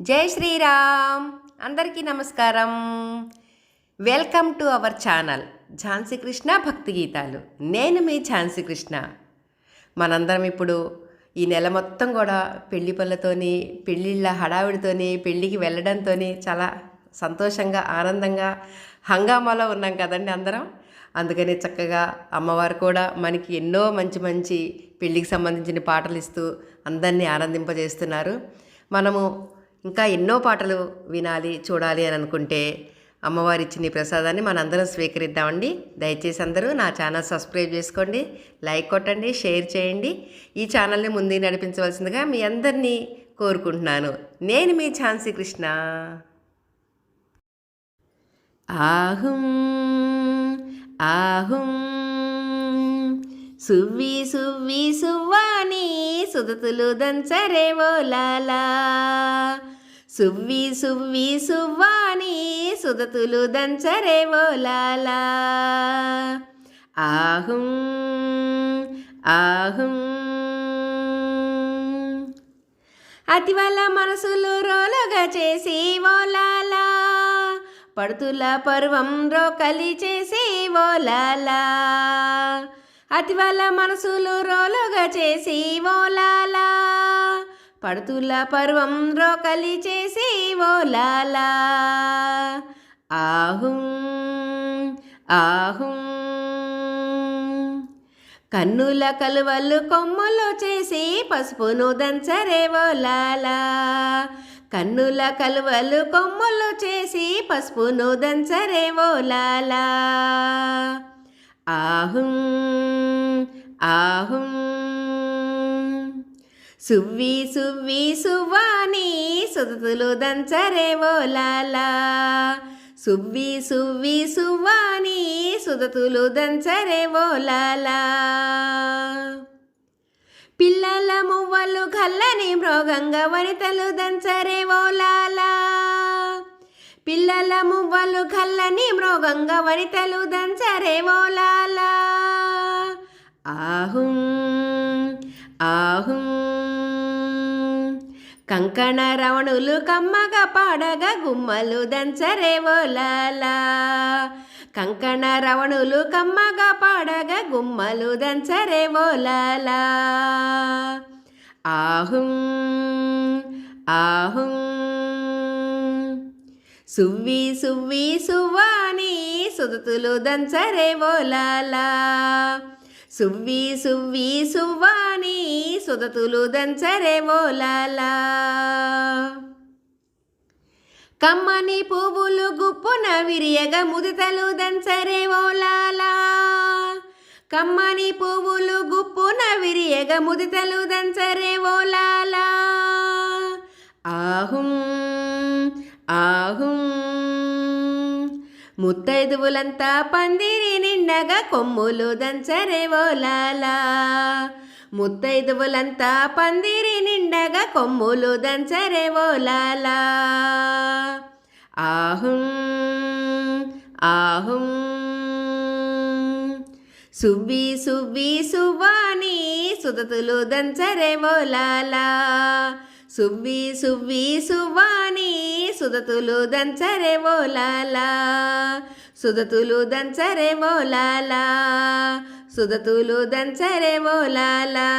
జై శ్రీరామ్. అందరికీ నమస్కారం. Welcome to our channel Jhansi Krishna భక్తి గీతాలు. నేను మీ ఝాన్సీ కృష్ణ. మనందరం ఇప్పుడు ఈ నెల మొత్తం కూడా పెళ్ళి పళ్ళతోని పెళ్ళిళ్ళ హడావిడితోని పెళ్ళికి వెళ్ళడంతో చాలా సంతోషంగా ఆనందంగా హంగామాలో ఉన్నాం కదండి అందరం. అందుకని చక్కగా అమ్మవారు కూడా మనకి ఎన్నో మంచి మంచి పెళ్ళికి సంబంధించిన పాటలు ఇస్తూ అందరినీ ఆనందింపజేస్తున్నారు. మనము ఇంకా ఎన్నో పాటలు వినాలి చూడాలి అని అనుకుంటే అమ్మవారి ఇచ్చిన ప్రసాదాన్ని మనందరం స్వీకరిద్దామండి. దయచేసి అందరూ నా ఛానల్ సబ్స్క్రైబ్ చేసుకోండి లైక్ కొట్టండి షేర్ చేయండి. ఈ ఛానల్ని ముందుకు నడిపించవలసిందిగా మీ అందరినీ కోరుకుంటున్నాను. నేను మీ ఝాన్సీ కృష్ణ. ఆహుం ఆహుం సువ్వి సువ్వి సువ్వాని సుదతులు దంచరే ఓలాలా సువ్వి సువ్వి సువ్వాని సుదతులు దంచరే ఓలాలా. ఆహుం ఆహుం. అతివల మనసులు రోలుగా చేసి ఓలాలా. పడుతుల పర్వం రోకలి చేసి ఓలాలా. అతివల మనసులు రోలుగా చేసి ఓలాలా. పడుతుల పర్వం రోకలి చేసి ఓలాలా ఆహుం ఆహుం. కన్నుల కలువలు కొమ్ములు చేసి పసుపును దంచరే ఓలాలా కన్నుల కలువలు కొమ్ములు చేసి పసుపును దంచరే ఓలాలా ఆహుం ఆహుం. సువ్వి సువ్వి సువ్వాని సుదతులు దంచరే ఓలాలా. సువ్వి సువ్వి సువ్వాని సుదతులు దంచరే ఓలాలా. పిల్లల మువ్వలు కల్లని మృగంగా వనితలు దంచరే ఓలాలా. పిల్లల మువ్వలు కల్లని మృగంగా వనితలు దంచరే ఓలాలా. ఆహుం ఆహుం కంకణ రవణులు కమ్మగా పాడగా గుమ్మలు దంచరే ఓలాలా. కంకణ రవణులు కమ్మగా పాడగా గుమ్మలు దంచరే ఓలాలా. ఆహుం ఆహుం. సువ్వి సువ్వి సువ్వాని సుదతులు దంచరే ఓలాలా. సువ్వి సువ్వి సువ్వాని సుదతులు దంచరే ఓలాలా కమ్మని పువ్వులు గుప్పున విరియగ ముదితలు దంచరే ఓలాలా కమ్మని పువ్వులు గుప్పున విరియగ ముదితలు దంచరే ఓలాలా ఆహుం ఆహుం. ముత్తైదువులంతా పందిరి నిండగా కొమ్ములు దంచరే లాలా ముత్తైదువులంతా పందిరి నిండగా కొమ్ములు దంచరే ఓలాలా ఆహుం ఆహుం. సువ్వి సువ్వి సువ్వాని సుదతులు దంచరే ఓలాలా సువ్వి సువ్వి సువ్వాని సుదతులు దంచరే ఓలాలా సుదతులు దంచరే సుధతులు సుదతులు దంచరే ఓలాలా